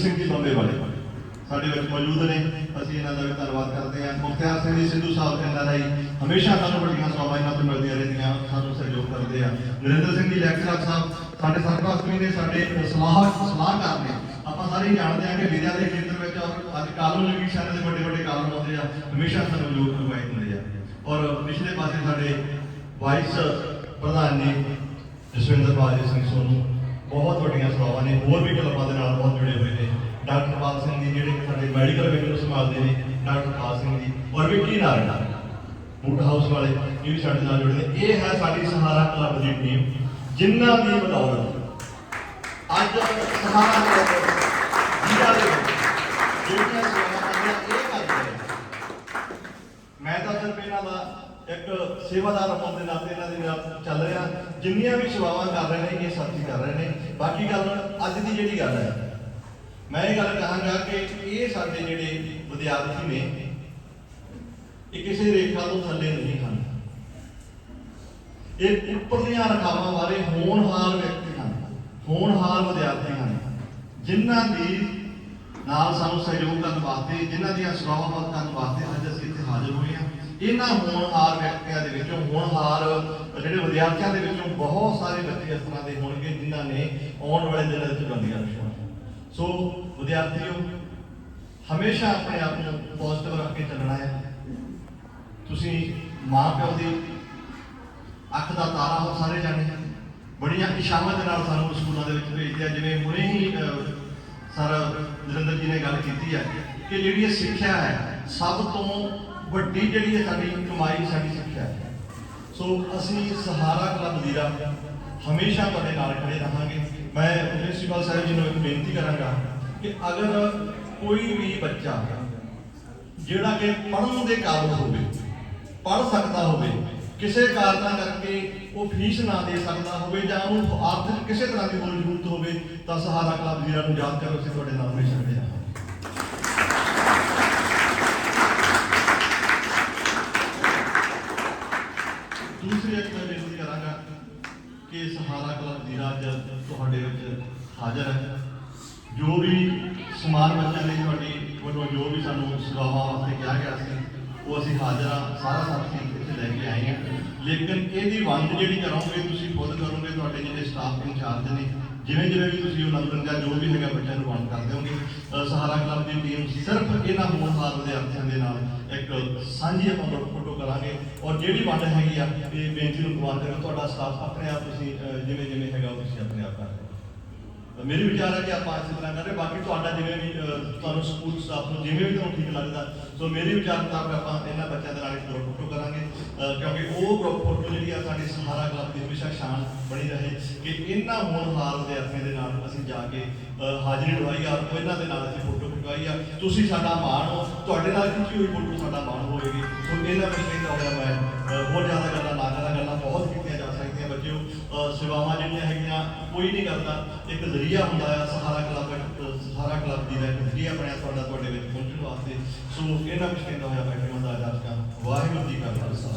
ਸਿੰਘ ਜੀ ਬੰਬੇ ਵਾਲੇ ਸਾਡੇ ਵਿੱਚ ਮੌਜੂਦ ਨੇ। ਅਸੀਂ ਇਹਨਾਂ ਦਾ ਵੀ ਧੰਨਵਾਦ ਕਰਦੇ ਹਾਂ। ਮੁਖਤਿਆਰ ਸਿੰਘ ਜੀ, ਸਿੱਧੂ ਸਾਹਿਬ ਕਹਿੰਦਾ ਦਾ ਹਮੇਸ਼ਾ ਸਾਨੂੰ ਵੱਡੀਆਂ ਸੇਵਾਵਾਂ ਇਹਨਾਂ ਤੋਂ ਮਿਲਦੀਆਂ ਰਹਿੰਦੀਆਂ। ਸਾਨੂੰ ਸਹਿਯੋਗ ਕਰਦੇ ਆ। ਨਰਿੰਦਰ ਸਿੰਘ ਜੀ ਲੈਕਚਰਰ ਸਾਹਿਬ, ਸਾਡੇ ਸਰਪ੍ਰਸਤੀ ਨੇ ਸਾਡੇ ਸਲਾਹ, ਸਲਾਹਕਾਰ ਨੇ। ਆਪਾਂ ਸਾਰੇ ਜਾਣਦੇ ਹਾਂ ਕਿ ਵਿਦਿਆ ਦੇ ਖੇਤਰ ਵਿੱਚ ਔਰ ਅੱਜ ਕਾਲਮ ਲਈ ਦੇ ਵੱਡੇ ਵੱਡੇ ਕਾਲਮ ਆਉਂਦੇ ਆ। ਹਮੇਸ਼ਾ ਸਾਨੂੰ ਲੋਕ ਅਗਵਾਈ ਦਿੰਦੇ ਆ। ਔਰ ਪਿਛਲੇ ਪਾਸੇ ਸਾਡੇ ਵਾਈਸ ਪ੍ਰਧਾਨ ਨੇ ਜਸਵਿੰਦਰ ਬਾਜੀ ਸਿੰਘ ਸੋਨੂ, ਬਹੁਤ ਵੱਡੀਆਂ ਸੇਵਾਵਾਂ ਨੇ। ਹੋਰ ਵੀ ਕਲੱਬਾਂ ਦੇ ਨਾਲ ਬਹੁਤ ਜੁੜੇ ਹੋਏ ਨੇ। ਡਾਕਟਰ ਪਾਲ ਸਿੰਘ ਜੀ ਜਿਹੜੇ ਸਾਡੇ ਮੈਡੀਕਲ ਵਿੰਗ ਨੂੰ ਸੰਭਾਲਦੇ ਨੇ, ਡਾਕਟਰ ਪਾਲ ਸਿੰਘ ਜੀ ਔਰ ਵਿੱਕੀ ਨਾਰਾਇਣ ਬੂਟ ਹਾਊਸ ਵਾਲੇ ਇਹ ਵੀ ਸਾਡੇ ਨਾਲ ਜੁੜੇ ਨੇ। ਇਹ ਹੈ ਸਾਡੀ ਸਹਾਰਾ ਕਲੱਬ ਦੀ ਟੀਮ ਜਿਨ੍ਹਾਂ ਦੀ ਬਦੌਲਤ ਅੱਜ ਸਹਾਰਾ ਕਲੱਬ ਜ਼ਿਲ੍ਹਾ ਦੇ ਜਿਹੜੀਆਂ ਸੇਵਾਵਾਂ ਇਹ ਕਰਦੇ ਮੈਂ ਤਾਂ ਸਿਰਫ ਇਹਨਾਂ ਦਾ ਇੱਕ ਸੇਵਾਦਾਰ ਹੋਣ ਦੇ ਨਾਤੇ ਇਹਨਾਂ ਦੇ ਨਾਲ ਚੱਲ ਰਿਹਾ। ਜਿੰਨੀਆਂ ਵੀ ਸੇਵਾਵਾਂ ਕਰ ਰਹੇ ਨੇ, ਇਹ ਸਾਥੀ ਕਰ ਰਹੇ ਨੇ। ਬਾਕੀ ਗੱਲ ਅੱਜ ਦੀ ਜਿਹੜੀ ਗੱਲ ਹੈ ਮੈਂ ਇਹ ਗੱਲ ਕਹਾਂਗਾ ਕਿ ਇਹ ਸਾਡੇ ਜਿਹੜੇ ਵਿਦਿਆਰਥੀ ਨੇ, ਇਹ ਕਿਸੇ ਰੇਖਾ ਤੋਂ ਥੱਲੇ ਨਹੀਂ ਹਨ। ਇਹ ਉੱਪਰਲੀਆਂ ਰਖਾਵਾਂ ਵਾਲੇ ਹੋਣਹਾਰ ਵਿਅਕਤੀ ਹਨ, ਹੋਣਹਾਰ ਵਿਦਿਆਰਥੀ ਹਨ, ਜਿਨ੍ਹਾਂ ਦੀ ਨਾਲ ਸਾਨੂੰ ਸਹਿਯੋਗ ਕਰਨ ਵਾਸਤੇ, ਜਿਨ੍ਹਾਂ ਦੀਆਂ ਸੇਵਾਵਾਂ ਕਰਨ ਵਾਸਤੇ ਅੱਜ ਅਸੀਂ ਇੱਥੇ ਹਾਜ਼ਰ ਹੋਏ ਹਾਂ। ਇਹਨਾਂ ਹੋਣਹਾਰ ਵਿਅਕਤੀਆਂ ਦੇ ਵਿੱਚੋਂ ਹੋਣਹਾਰ ਜਿਹੜੇ ਵਿਦਿਆਰਥੀਆਂ ਦੇ ਵਿੱਚੋਂ ਬਹੁਤ ਸਾਰੇ ਬੱਚੇ ਇਸ ਤਰ੍ਹਾਂ ਦੇ ਹੋਣਗੇ ਜਿਨ੍ਹਾਂ ਨੇ ਆਉਣ ਵਾਲੇ ਦਿਨਾਂ ਵਿੱਚ ਬੁਲੰਦੀਆਂ ਛੂਹਣੀਆਂ ਸੋ ਵਿਦਿਆਰਥੀਓ, ਹਮੇਸ਼ਾ ਆਪਣੇ ਆਪ ਨੂੰ ਪੋਜ਼ਿਟਿਵ ਰੱਖ ਕੇ ਚੱਲਣਾ ਹੈ। ਤੁਸੀਂ ਮਾਂ ਪਿਓ ਦੀ ਅੱਖ ਦਾ ਤਾਰਾ ਹੋ ਸਾਰੇ ਜਾਣੇ। ਬੜੀਆਂ ਇਸ਼ਾਵਾਂ ਦੇ ਨਾਲ ਸਾਨੂੰ ਸਕੂਲਾਂ ਦੇ ਵਿੱਚ ਭੇਜਦੇ ਆ। ਜਿਵੇਂ ਹੁਣੇ ਹੀ ਸਰ ਨਰਿੰਦਰ ਜੀ ਨੇ ਗੱਲ ਕੀਤੀ ਹੈ ਕਿ ਜਿਹੜੀ ਇਹ ਸਿੱਖਿਆ ਹੈ, ਸਭ ਤੋਂ ਵੱਡੀ ਜਿਹੜੀ ਹੈ ਸਾਡੀ ਕਮਾਈ, ਸਾਡੀ ਸਿੱਖਿਆ ਹੈ। ਸੋ ਅਸੀਂ ਸਹਾਰਾ ਕਲੱਬ ਦੀਰਾ ਹਮੇਸ਼ਾ ਤੁਹਾਡੇ ਨਾਲ ਖੜੇ ਰਹਾਂਗੇ। ਮੈਂ ਪ੍ਰਿੰਸੀਪਲ ਸਾਹਿਬ ਜੀ ਨੂੰ ਇੱਕ ਬੇਨਤੀ ਕਰਾਂਗਾ ਕਿ ਅਗਰ ਕੋਈ ਵੀ ਬੱਚਾ ਜਿਹੜਾ ਕਿ ਪੜ੍ਹਨ ਦੇ ਕਾਬਿਲ ਹੋਵੇ, ਪੜ੍ਹ ਸਕਦਾ ਹੋਵੇ, ਕਿਸੇ ਕਾਰਨਾਂ ਕਰਕੇ ਉਹ ਫੀਸ ਨਾ ਦੇ ਸਕਦਾ ਹੋਵੇ ਜਾਂ ਉਹਨੂੰ ਆਰਥਿਕ ਕਿਸੇ ਤਰ੍ਹਾਂ ਦੀ ਹੋਰ ਜ਼ਰੂਰਤ ਹੋਵੇ, ਤਾਂ ਸਹਾਰਾ ਕਲੱਬ ਵੀਰਾਂ ਨੂੰ ਯਾਦ ਕਰੋ ਅਸੀਂ ਤੁਹਾਡੇ ਨਾਲ ਹਮੇਸ਼ਾ ਖੜੇ ਹਾਂ ਦੂਸਰੀ ਇੱਕ ਮੈਂ ਬੇਨਤੀ ਕਰਾਂਗਾ ਕਿ ਸਹਾਰਾ ਕਲੱਬ ਦੀ ਰਾਜ ਤੁਹਾਡੇ ਵਿੱਚ ਹਾਜ਼ਰ ਹੈ। ਜੋ ਵੀ ਸਮਾਨ ਬੱਚਿਆਂ ਲਈ ਤੁਹਾਡੀ ਵੱਲੋਂ ਜੋ ਵੀ ਸਾਨੂੰ ਸੇਵਾਵਾਂ ਵਾਸਤੇ ਕਿਹਾ ਗਿਆ ਸੀ, ਉਹ ਅਸੀਂ ਹਾਜ਼ਰ ਆ ਸਾਰਾ ਸਾਥੀ ਇੱਥੇ ਲੈ ਕੇ ਆਏ ਹਾਂ। ਲੇਕਿਨ ਇਹਦੀ ਵੰਡ ਜਿਹੜੀ ਕਰੋਗੇ, ਤੁਸੀਂ ਖੁਦ ਕਰੋਗੇ, ਤੁਹਾਡੇ ਜਿਹੜੇ ਸਟਾਫ ਇੰਚਾਰਜ ਨੇ ਜਿਵੇਂ ਜਿਵੇਂ ਵੀ ਤੁਸੀਂ ਉਹ ਲੰਗਰ ਜੋ ਵੀ ਹੈਗਾ ਬੱਚਿਆਂ ਨੂੰ ਵੰਡ ਕਰ ਦਿਓਗੇ ਸਹਾਰਾ ਕਲੱਬ ਦੀ ਟੀਮ ਸਿਰਫ ਇਹਨਾਂ ਹੋਣਹਾਰ ਵਿਦਿਆਰਥੀਆਂ ਦੇ ਨਾਲ ਇੱਕ ਸਾਂਝੀ ਆਪਾਂ ਫੋਟੋ ਕਰਾਂਗੇ। ਔਰ ਜਿਹੜੀ ਵੰਡ ਹੈਗੀ ਆ, ਇਹ ਬੇਨਤੀ ਨੂੰ ਗਵਾਨ ਕਰੋ ਤੁਹਾਡਾ ਸਟਾਫ ਆਪਣੇ ਆਪ ਤੁਸੀਂ ਜਿਵੇਂ ਜਿਵੇਂ ਹੈਗਾ ਉਹ ਤੁਸੀਂ ਆਪਣੇ ਆਪ ਕਰ ਲਓ ਮੇਰੇ ਵਿਚਾਰ ਹੈ ਕਿ ਆਪਾਂ ਇਸੇ ਤਰ੍ਹਾਂ ਕਰਾਂਗੇ। ਬਾਕੀ ਤੁਹਾਡਾ ਜਿਵੇਂ ਵੀ ਤੁਹਾਨੂੰ ਸਕੂਲ ਸਟਾਫ ਨੂੰ ਜਿਵੇਂ ਵੀ ਤੁਹਾਨੂੰ ਠੀਕ ਲੱਗਦਾ, ਸੋ ਮੇਰੇ ਵਿਚਾਰ ਮੁਤਾਬਕ ਆਪਾਂ ਇਹਨਾਂ ਬੱਚਿਆਂ ਦੇ ਨਾਲ ਇੱਕ ਫੋਟੋ ਕਰਾਂਗੇ। ਕਿਉਂਕਿ ਉਹ ਗਰੁੱਪ ਫੋਟੋ ਜਿਹੜੀ ਆ, ਸਾਡੇ ਸਹਾਰਾ ਕਲੱਬ ਦੀ ਹਮੇਸ਼ਾ ਸ਼ਾਨ ਬਣੀ ਰਹੇ ਕਿ ਇਹਨਾਂ ਹੋਣਹਾਰ ਵਿਦਿਆਰਥੀਆਂ ਦੇ ਨਾਲ ਅਸੀਂ ਜਾ ਕੇ ਹਾਜ਼ਰੀ ਲਵਾਈ ਆ ਇਹਨਾਂ ਦੇ ਨਾਲ ਅਸੀਂ ਫੋਟੋ ਖਿਚਵਾਈ ਆ। ਤੁਸੀਂ ਸਾਡਾ ਮਾਣ ਹੋ, ਤੁਹਾਡੇ ਨਾਲ ਖਿੱਚੀ ਹੋਈ ਫੋਟੋ ਸਾਡਾ ਮਾਣ ਹੋਵੇਗੀ ਸੋ ਇਹਨਾਂ ਵਿੱਚ ਕਹਿੰਦਾ ਹੋਇਆ ਮੈਂ ਹੋਰ ਜ਼ਿਆਦਾ ਗੱਲਾਂ ਨਾ ਕਰਾਂ ਗੱਲਾਂ ਬਹੁਤ ਕੀਤੀਆਂ ਐਗਜ਼ੀਕਿਊਟਿਵ ਸੇਵਾਵਾਂ ਜਿਹੜੀਆਂ ਹੈਗੀਆਂ, ਕੋਈ ਨਹੀਂ ਕਰਦਾ। ਇੱਕ ਜ਼ਰੀਆ ਹੁੰਦਾ ਆ ਸਹਾਰਾ ਕਲੱਬ ਸਹਾਰਾ ਕਲੱਬ ਦੀ ਦਾ ਜ਼ਰੀਆ ਬਣਿਆ ਤੁਹਾਡਾ ਤੁਹਾਡੇ ਵਿੱਚ ਪਹੁੰਚਣ ਵਾਸਤੇ। ਸੋ ਇਹਨਾਂ ਵਿੱਚ ਕਹਿੰਦਾ ਹੋਇਆ, ਬੈਠੇ ਹੁੰਦਾ ਅੱਜ ਦਾ। ਵਾਹਿਗੁਰੂ ਜੀ ਕਾ ਖਾਲਸਾ।